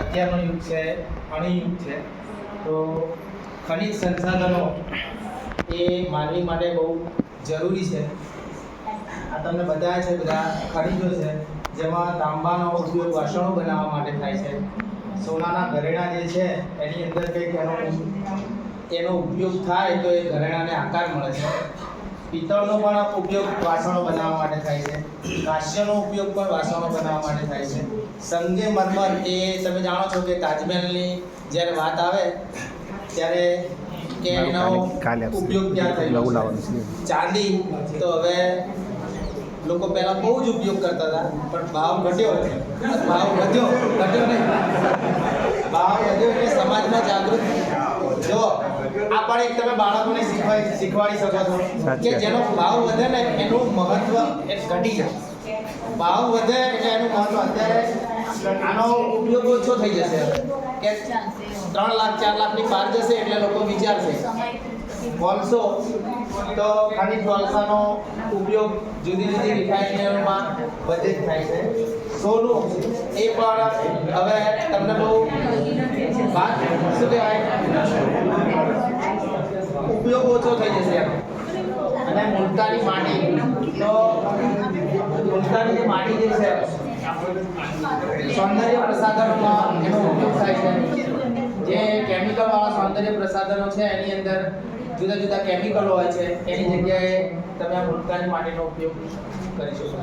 અત્યારનો યુગ છે અણુયુગ છે. તો ખનિજ સંસાધનો એ માનવી માટે બહુ જરૂરી છે. આ તમને બધા છે, બધા ખનિજો છે, જેમાં તાંબાનો ઉપયોગ વાસણો બનાવવા માટે થાય છે. સોનાના ઘરેણા જે છે, એની અંદર કંઈક એનો એનો ઉપયોગ થાય તો એ ઘરેણાને આકાર મળે છે. પિત્તળનો પણ ઉપયોગ વાસણો બનાવવા માટે થાય છે. કાંસ્યનો ઉપયોગ પણ વાસણો બનાવવા માટે થાય છે. સંગે મરમર એ તમે જાણો છો કે તાજમહેલની જ્યારે વાત આવે ત્યારે કે એનો ઉપયોગ ત્યાં થયેલો. ચાંદી. તો હવે લોકો પહેલા બહુ જ ઉપયોગ કરતા હતા પણ ભાવ ઘટ્યો. ભાવ વધ્યો ઘટ્યો નહીં. ભાવ વધ્યો એટલે સમાજમાં જાગૃતિ. પણ એક તમે બાળકોને શીખવાડી શીખવાડી શકો છો. કે જેનો ભાવ વધે ને એનું મહત્વ એ ઘટી જાય. ભાવ વધે એટલે એનું મહત્વ અત્યારે આનો ઉપયોગ ઓછો થઈ જશે કે ત્રણ લાખ ચાર લાખની બહાર જશે એટલે લોકો વિચારશે. કોલસો તો ખનિજ કોલસાનો ઉપયોગ જુદી જુદી રિફાઇનરીઓમાં બધે જ થાય છે. સોનું એ પણ હવે તમને બહુ વાત શું કહેવાય? ઉપયોગ ઓછો થઈ જશે અને મુલતાની માટી તો મુલતાની જે માટી જે છે, સૌંદર્ય પ્રસાધનોમાં એનો ઉપયોગ થાય છે. જે કેમિકલવાળા સૌંદર્ય પ્રસાધનો છે, એની અંદર જુદા જુદા કેમિકલો હોય છે, એની જગ્યાએ તમે આ મુલતાની માટીનો ઉપયોગ કરી શકો